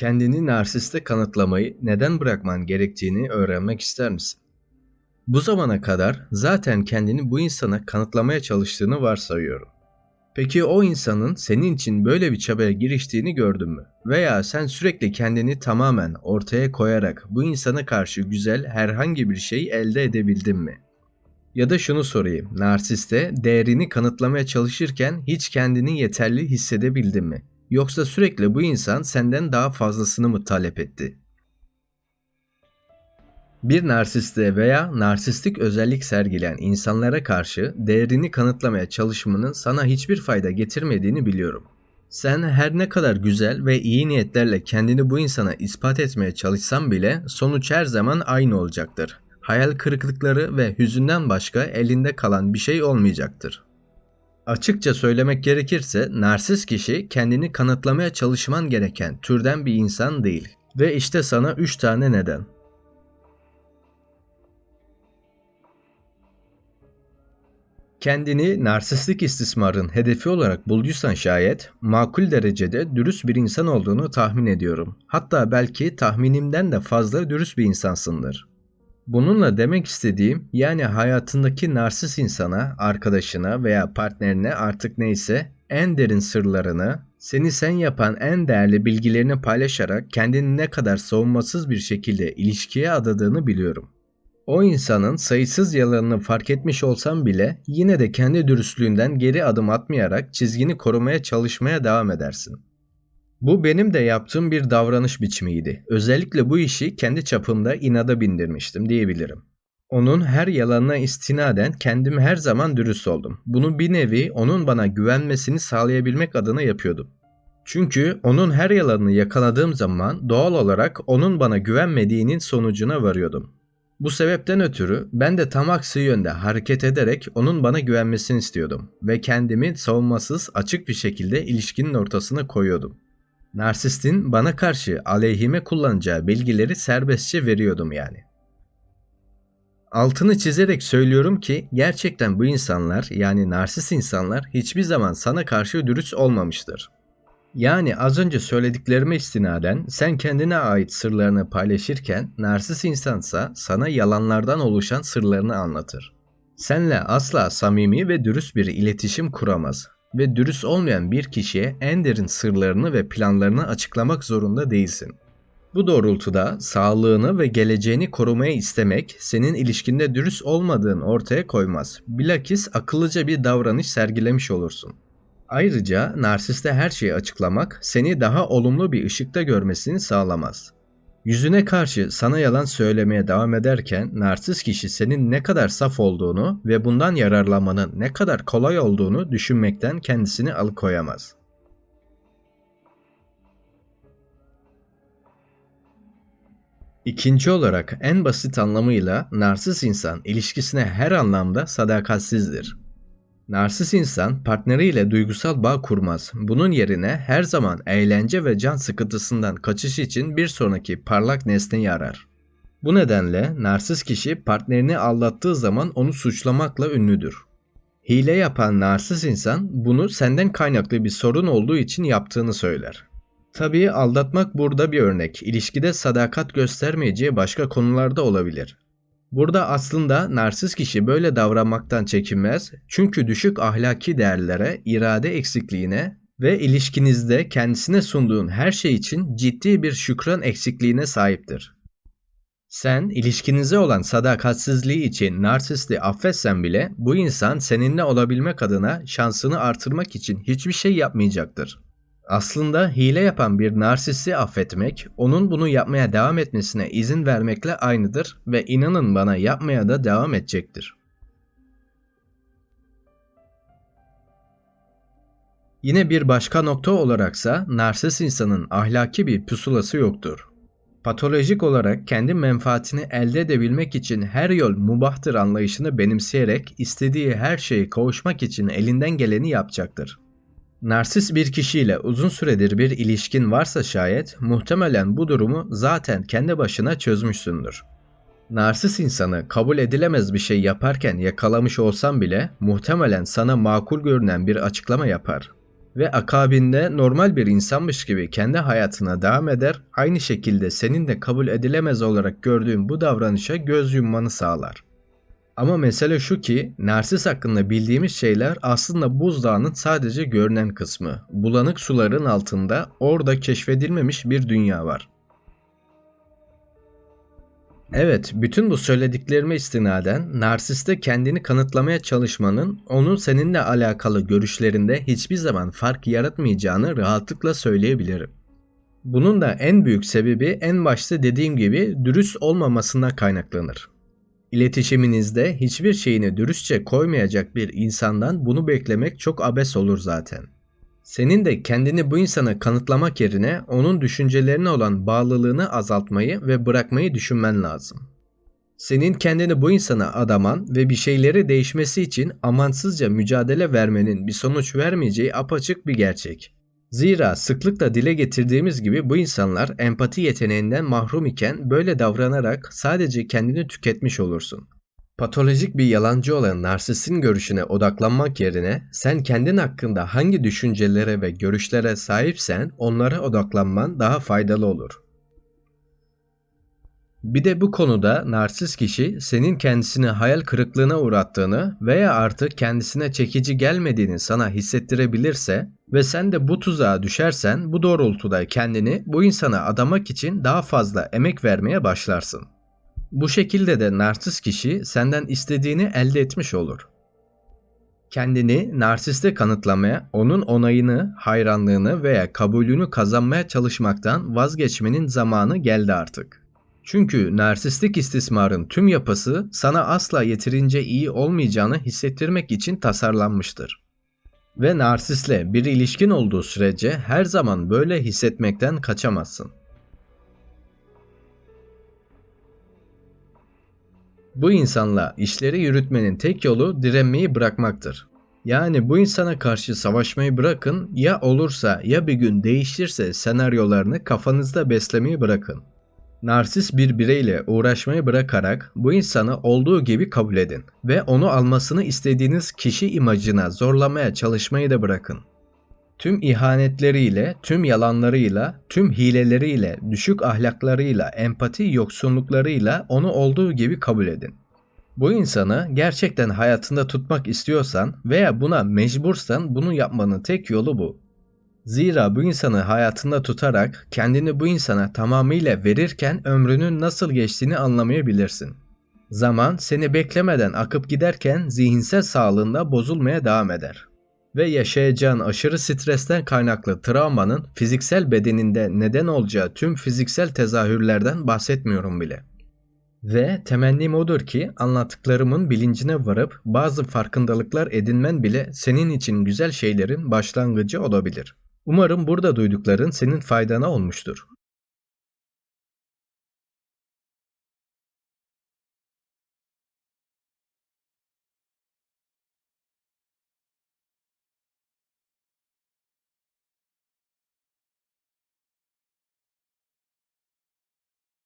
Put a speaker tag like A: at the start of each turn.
A: Kendini narsiste kanıtlamayı neden bırakman gerektiğini öğrenmek ister misin? Bu zamana kadar zaten kendini bu insana kanıtlamaya çalıştığını varsayıyorum. Peki o insanın senin için böyle bir çabaya giriştiğini gördün mü? Veya sen sürekli kendini tamamen ortaya koyarak bu insana karşı güzel herhangi bir şey elde edebildin mi? Ya da şunu sorayım. Narsiste değerini kanıtlamaya çalışırken hiç kendini yeterli hissedebildin mi? Yoksa sürekli bu insan senden daha fazlasını mı talep etti? Bir narsiste veya narsistik özellik sergileyen insanlara karşı değerini kanıtlamaya çalışmanın sana hiçbir fayda getirmediğini biliyorum. Sen her ne kadar güzel ve iyi niyetlerle kendini bu insana ispat etmeye çalışsan bile sonuç her zaman aynı olacaktır. Hayal kırıklıkları ve hüzünden başka elinde kalan bir şey olmayacaktır. Açıkça söylemek gerekirse narsist kişi kendini kanıtlamaya çalışman gereken türden bir insan değil. Ve işte sana 3 tane neden. Kendini narsistik istismarın hedefi olarak bulduysan şayet makul derecede dürüst bir insan olduğunu tahmin ediyorum. Hatta belki tahminimden de fazla dürüst bir insansındır. Bununla demek istediğim yani hayatındaki narsist insana, arkadaşına veya partnerine artık neyse en derin sırlarını, seni sen yapan en değerli bilgilerini paylaşarak kendini ne kadar savunmasız bir şekilde ilişkiye adadığını biliyorum. O insanın sayısız yalanını fark etmiş olsam bile yine de kendi dürüstlüğünden geri adım atmayarak çizgini korumaya çalışmaya devam edersin. Bu benim de yaptığım bir davranış biçimiydi. Özellikle bu işi kendi çapımda inada bindirmiştim diyebilirim. Onun her yalanına istinaden kendim her zaman dürüst oldum. Bunu bir nevi onun bana güvenmesini sağlayabilmek adına yapıyordum. Çünkü onun her yalanını yakaladığım zaman doğal olarak onun bana güvenmediğinin sonucuna varıyordum. Bu sebepten ötürü ben de tam aksi yönde hareket ederek onun bana güvenmesini istiyordum ve kendimi savunmasız açık bir şekilde ilişkinin ortasına koyuyordum. Narsistin bana karşı aleyhime kullanacağı bilgileri serbestçe veriyordum yani. Altını çizerek söylüyorum ki gerçekten bu insanlar yani narsist insanlar hiçbir zaman sana karşı dürüst olmamıştır. Yani az önce söylediklerime istinaden sen kendine ait sırlarını paylaşırken narsist insansa sana yalanlardan oluşan sırlarını anlatır. Senle asla samimi ve dürüst bir iletişim kuramaz ve dürüst olmayan bir kişiye en derin sırlarını ve planlarını açıklamak zorunda değilsin. Bu doğrultuda sağlığını ve geleceğini korumaya istemek senin ilişkinde dürüst olmadığın ortaya koymaz. Bilakis akıllıca bir davranış sergilemiş olursun. Ayrıca narsiste her şeyi açıklamak seni daha olumlu bir ışıkta görmesini sağlamaz. Yüzüne karşı sana yalan söylemeye devam ederken narsist kişi senin ne kadar saf olduğunu ve bundan yararlanmanın ne kadar kolay olduğunu düşünmekten kendisini alıkoyamaz. İkinci olarak en basit anlamıyla narsist insan ilişkisine her anlamda sadakatsizdir. Narsist insan partneriyle duygusal bağ kurmaz. Bunun yerine her zaman eğlence ve can sıkıntısından kaçış için bir sonraki parlak nesneyi arar. Bu nedenle narsist kişi partnerini aldattığı zaman onu suçlamakla ünlüdür. Hile yapan narsist insan bunu senden kaynaklı bir sorun olduğu için yaptığını söyler. Tabii aldatmak burada bir örnek. İlişkide sadakat göstermeyeceği başka konularda olabilir. Burada aslında narsist kişi böyle davranmaktan çekinmez çünkü düşük ahlaki değerlere, irade eksikliğine ve ilişkinizde kendisine sunduğun her şey için ciddi bir şükran eksikliğine sahiptir. Sen ilişkinize olan sadakatsizliği için narsisti affetsen bile bu insan seninle olabilmek adına şansını artırmak için hiçbir şey yapmayacaktır. Aslında hile yapan bir narsisti affetmek, onun bunu yapmaya devam etmesine izin vermekle aynıdır ve inanın bana yapmaya da devam edecektir. Yine bir başka nokta olaraksa narsist insanın ahlaki bir pusulası yoktur. Patolojik olarak kendi menfaatini elde edebilmek için her yol mubahtır anlayışını benimseyerek istediği her şeye kavuşmak için elinden geleni yapacaktır. Narsist bir kişiyle uzun süredir bir ilişkin varsa şayet muhtemelen bu durumu zaten kendi başına çözmüşsündür. Narsist insanı kabul edilemez bir şey yaparken yakalamış olsam bile muhtemelen sana makul görünen bir açıklama yapar. Ve akabinde normal bir insanmış gibi kendi hayatına devam eder, aynı şekilde senin de kabul edilemez olarak gördüğün bu davranışa göz yummanı sağlar. Ama mesele şu ki, narsis hakkında bildiğimiz şeyler aslında buzdağının sadece görünen kısmı. Bulanık suların altında orada keşfedilmemiş bir dünya var. Evet, bütün bu söylediklerime istinaden narsiste kendini kanıtlamaya çalışmanın onun seninle alakalı görüşlerinde hiçbir zaman fark yaratmayacağını rahatlıkla söyleyebilirim. Bunun da en büyük sebebi en başta dediğim gibi dürüst olmamasına kaynaklanır. İletişiminizde hiçbir şeyini dürüstçe koymayacak bir insandan bunu beklemek çok abes olur zaten. Senin de kendini bu insana kanıtlamak yerine onun düşüncelerine olan bağlılığını azaltmayı ve bırakmayı düşünmen lazım. Senin kendini bu insana adaman ve bir şeyleri değişmesi için amansızca mücadele vermenin bir sonuç vermeyeceği apaçık bir gerçek. Zira sıklıkla dile getirdiğimiz gibi bu insanlar empati yeteneğinden mahrum iken böyle davranarak sadece kendini tüketmiş olursun. Patolojik bir yalancı olan narsistin görüşüne odaklanmak yerine sen kendin hakkında hangi düşüncelere ve görüşlere sahipsen onlara odaklanman daha faydalı olur. Bir de bu konuda narsist kişi senin kendisini hayal kırıklığına uğrattığını veya artık kendisine çekici gelmediğini sana hissettirebilirse ve sen de bu tuzağa düşersen bu doğrultuda kendini bu insana adamak için daha fazla emek vermeye başlarsın. Bu şekilde de narsist kişi senden istediğini elde etmiş olur. Kendini narsiste kanıtlamaya, onun onayını, hayranlığını veya kabulünü kazanmaya çalışmaktan vazgeçmenin zamanı geldi artık. Çünkü narsistik istismarın tüm yapısı sana asla yeterince iyi olmayacağını hissettirmek için tasarlanmıştır. Ve narsistle bir ilişkin olduğu sürece her zaman böyle hissetmekten kaçamazsın. Bu insanla işleri yürütmenin tek yolu direnmeyi bırakmaktır. Yani bu insana karşı savaşmayı bırakın ya olursa ya bir gün değişirse senaryolarını kafanızda beslemeyi bırakın. Narsist bir bireyle uğraşmayı bırakarak bu insanı olduğu gibi kabul edin ve onu almasını istediğiniz kişi imajına zorlamaya çalışmayı da bırakın. Tüm ihanetleriyle, tüm yalanlarıyla, tüm hileleriyle, düşük ahlaklarıyla, empati yoksunluklarıyla onu olduğu gibi kabul edin. Bu insanı gerçekten hayatında tutmak istiyorsan veya buna mecbursan bunu yapmanın tek yolu bu. Zira bu insanı hayatında tutarak kendini bu insana tamamıyla verirken ömrünün nasıl geçtiğini anlamayabilirsin. Zaman seni beklemeden akıp giderken zihinsel sağlığında bozulmaya devam eder. Ve yaşayacağın aşırı stresten kaynaklı travmanın fiziksel bedeninde neden olacağı tüm fiziksel tezahürlerden bahsetmiyorum bile. Ve temennim odur ki anlattıklarımın bilincine varıp bazı farkındalıklar edinmen bile senin için güzel şeylerin başlangıcı olabilir. Umarım burada duydukların senin faydana olmuştur.